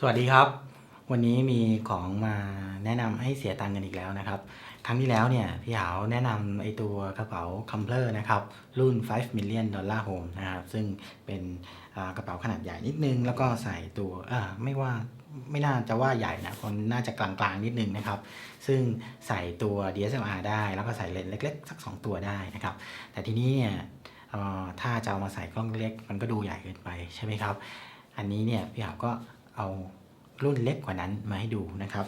สวัสดีครับ วันนี้มีของมาแนะนำให้เสียตังค์กันอีกแล้วนะครับ ครั้งที่แล้วเนี่ยพี่หาวแนะนำไอตัวกระเป๋าคัมเพลอร์นะครับ รุ่น 5 million dollar home นะครับ ซึ่งเป็นอ่ากระเป๋าขนาดใหญ่นิดนึง แล้วก็ใส่ตัวอ่าไม่ว่าไม่น่าจะว่าใหญ่นะคนน่าจะกลางๆนิดนึงนะครับ ซึ่งใส่ตัว DSLR ได้ แล้วก็ใส่เลนส์เล็ก ๆ สัก 2 ตัวได้นะครับ แต่ทีนี้เนี่ยเอ่อถ้าจะเอามาใส่กล้องเล็กมันก็ดูใหญ่เกินไปใช่ไหมครับ อันนี้เนี่ยพี่หาวก็ เอารุ่นเล็กกว่านั้นมาให้ดูนะครับ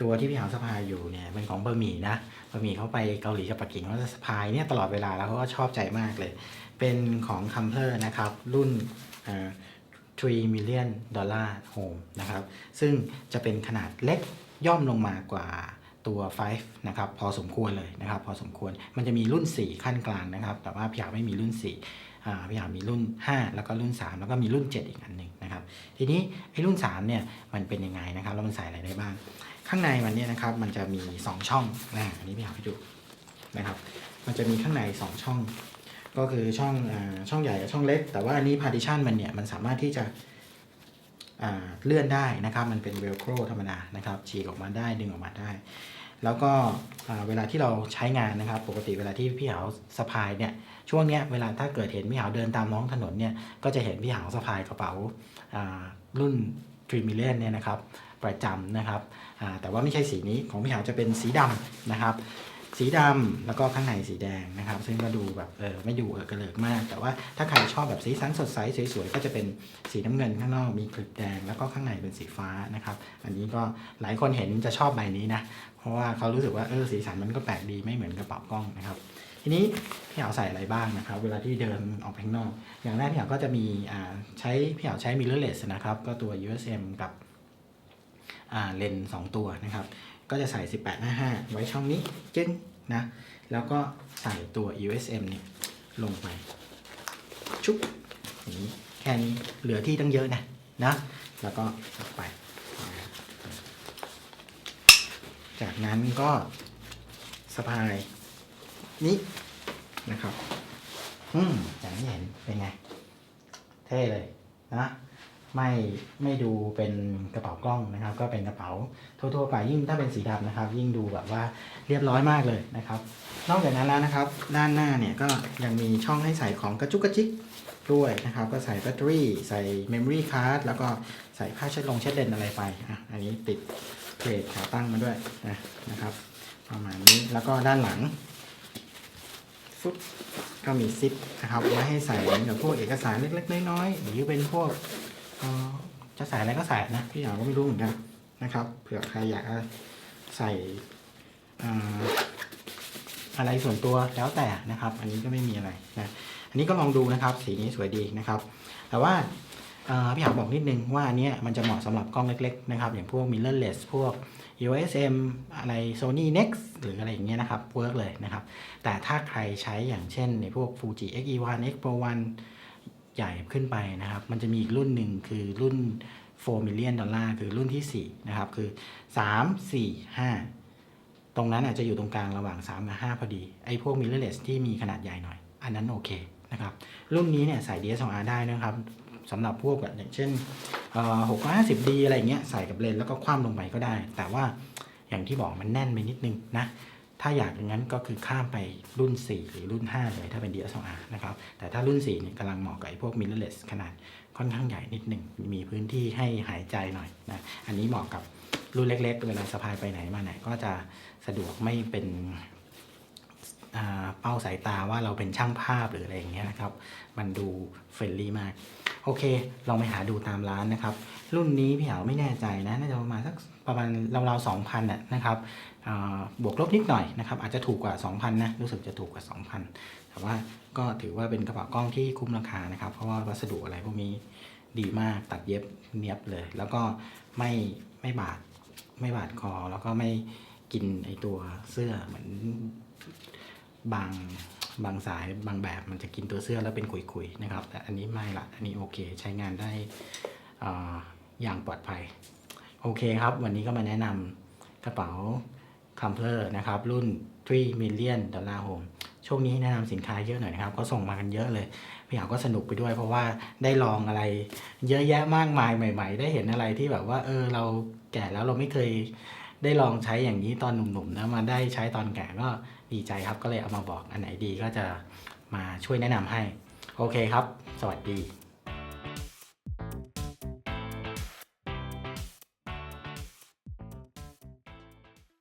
ตัวที่พี่หาสะพายอยู่เนี่ยเป็นของบะหมี่นะบะหมี่เขาไปเกาหลีกับปักกิ่งเขาจะสะพายเนี่ยตลอดเวลาแล้วเขาก็ชอบใจมากเลย เป็นของคัมเพลอร์นะครับ รุ่น3 million dollar home นะครับ ซึ่งจะเป็นขนาดเล็กย่อมลงมากว่า ตัว 5 นะครับ พอสมควรเลยนะครับ พอสมควรมันจะมีรุ่น 4 ขั้นกลางนะครับ แต่ว่าพี่หาไม่มีรุ่น4อ่าพี่หามีรุ่น 5 แล้วก็รุ่น 3 แล้วก็มีรุ่น 7 อีกอันหนึ่งนะครับ ทีนี้ไอ้รุ่น 3 เนี่ยมันเป็นยังไงนะครับแล้วมันใส่อะไรได้บ้าง ข้างในมันเนี่ยนะครับมันจะมี 2 ช่องนะอันนี้พี่หาให้ดูนะครับมันจะมีข้างใน 2 ช่อง ก็คือช่องอาช่องใหญ่กับช่องเล็ก แต่ว่าอันนี้ partition มันเนี่ยมันสามารถที่จะอ่าเลื่อนได้นะครับ มันเป็น velcro ธรรมดานะครับ ฉีกออกมาได้ดึงออกมาได้ แล้วก็เวลาที่เราใช้งานนะครับ ปกติเวลาที่พี่หาวสะพายเนี่ยช่วงเนี้ยเวลาถ้าเกิดเห็นพี่หาวเดินตามน้องถนนเนี่ยก็จะเห็นพี่หาวสะพายกระเป๋ารุ่นทรีมิเลนเนี่ยนะครับประจำนะครับแต่ว่าไม่ใช่สีนี้ของพี่หาวจะเป็นสีดำนะครับ สีดำแล้วก็ข้างในสีแดงนะครับ ซึ่งก็ดูแบบเออไม่ดูเออกระเลิกมาก แต่ว่าถ้าใครชอบแบบสีสันสดใสสวยๆก็จะเป็นสีน้ำเงินข้างนอกมีกลีบแดงแล้วก็ข้างในเป็นสีฟ้านะครับ อันนี้ก็หลายคนเห็นจะชอบใบนี้นะเพราะว่าเขารู้สึกว่าเออสีสันมันก็แปลกดีไม่เหมือนกระเป๋ากล้องนะครับ ทีนี้พี่หาวใส่อะไรบ้างนะครับ เวลาที่เดินออกไปข้างนอก อย่างแรกพี่หาวก็จะมีอ่าใช้พี่หาวใช้ mirrorless นะครับ ก็ตัว USM กับอ่าเลนส์สองตัวนะครับ ก็จะใส่ 18 5 5 ไว้ช่องนี้จึ้งนะ แล้วก็ใส่ตัว USM เนี่ยลงไปชุบอย่างนี้แค่นี้เหลือที่ตั้งเยอะนะนะ แล้วก็ออกไป จากนั้นก็สะพายนี้นะครับ อืมอย่างที่เห็นเป็นไง เท่เลยนะ ไม่ไม่ดูเป็นกระเป๋ากล้องนะครับ ก็เป็นกระเป๋าทั่วๆไปยิ่งถ้าเป็นสีดำนะครับ ยิ่งดูแบบว่าเรียบร้อยมากเลยนะครับ นอกจากนั้นแล้วนะครับ ด้านหน้าเนี่ยก็ยังมีช่องให้ใส่ของกระจุกกระจิกด้วยนะครับ ก็ใส่แบตเตอรี่ใส่เมมโมรี่การ์ดแล้วก็ใส่ผ้าเช็ดลงเช็ดเลนอะไรไปอะอันนี้ติดเพลทขาตั้งมาด้วยนะนะครับ ประมาณนี้แล้วก็ด้านหลังฟุตก็มีซิปนะครับไว้ให้ใส่เหมือนกับพวกเอกสารเล็กๆน้อยๆหรือเป็นพวก เอ่อจะใส่อะไรก็ใส่นะพี่หยาก็ไม่รู้เหมือนกันนะครับ เผื่อใครอยากใส่อะไรส่วนตัวแล้วแต่นะครับ อันนี้ก็ไม่มีอะไรนะอันนี้ก็ลองดูนะครับ สีนี้สวยดีนะครับ แต่ว่าพี่หยาบอกนิดนึงว่าอันนี้มันจะเหมาะสำหรับกล้องเล็กๆนะครับ อย่างพวก mirrorless พวก USM อะไร Sony Nex หรืออะไรอย่างเงี้ยนะครับเวิร์กเลยนะครับ แต่ถ้าใครใช้อย่างเช่นในพวก Fuji X-E1 X Pro 1 ใหญ่ขึ้นไปนะครับ มันจะมีอีกรุ่นหนึ่งคือรุ่น 4 million dollar คือรุ่นที่ 4 นะครับ คือ 3 4 5 ตรงนั้นอาจจะอยู่ตรงกลางระหว่าง 3 กับ 5 พอดี ไอ้พวก mirrorless ที่มีขนาดใหญ่หน่อย อันนั้นโอเคนะครับ รุ่นนี้เนี่ยใส่ DSLR ได้นะครับสำหรับพวกแบบอย่างเช่นเอ่อ 650D อะไรอย่างเงี้ยใส่กับเลนส์แล้วก็คว่ำลงไปก็ได้ แต่ว่าอย่างที่บอกมันแน่นไปนิดนึงนะ ถ้าอยากอย่างนั้นก็คือข้ามไปรุ่น 4 หรือรุ่น 5 เลยถ้าเป็น DSLR นะครับ แต่ถ้ารุ่น4เนี่ยกำลังเหมาะกับไอ้พวก mirrorless ขนาดค่อนข้างใหญ่นิดหนึ่ง มีพื้นที่ให้หายใจหน่อยนะ อันนี้เหมาะกับรุ่นเล็กๆ เวลาสะพายไปไหนมาไหนก็จะสะดวกไม่เป็น เป้าสายตาว่าเราเป็นช่างภาพหรืออะไรอย่างเงี้ยนะครับ มันดูเฟรนลี่มาก โอเค ลองไปหาดูตามร้านนะครับ รุ่นนี้พี่เหาไม่แน่ใจนะ น่าจะประมาณสักประมาณราวๆสองพันน่ะนะครับบวกลบนิดหน่อยนะครับ อาจจะถูกกว่า 2,000 นะ รู้สึกจะถูกกว่า 2,000 แต่ว่าก็ถือว่าเป็นกระเป๋ากล้องที่คุ้มราคานะครับ เพราะว่าวัสดุอะไรพวกนี้ดีมากตัดเย็บเนียบเลย แล้วก็ไม่ไม่บาดไม่บาดคอ แล้วก็ไม่กินไอตัวเสื้อเหมือน บางบางสายบางแบบมันจะกินตัวเสื้อแล้วเป็นขุยๆนะครับ แต่อันนี้ไม่ละอันนี้โอเคใช้งานได้ออย่างปลอดภัย โอเคครับ วันนี้ก็มาแนะนำกระเป๋าคัมเพลอร์นะครับ รุ่น 3 million dollar home ช่วงนี้แนะนำสินค้าเยอะหน่อยนะครับ ก็ส่งมากันเยอะเลยพี่หาวก็สนุกไปด้วย เพราะว่าได้ลองอะไร เยอะแยะมากมายใหม่ ๆ ได้เห็นอะไรที่แบบว่า เออเราแก่แล้วเราไม่เคย ได้ลองใช้อย่างนี้ตอนหนุ่มๆแล้วมาได้ใช้ตอนแก่ก็ดีใจครับ ก็เลยเอามาบอกอันไหนดีก็จะมาช่วยแนะนำให้ โอเคครับ สวัสดี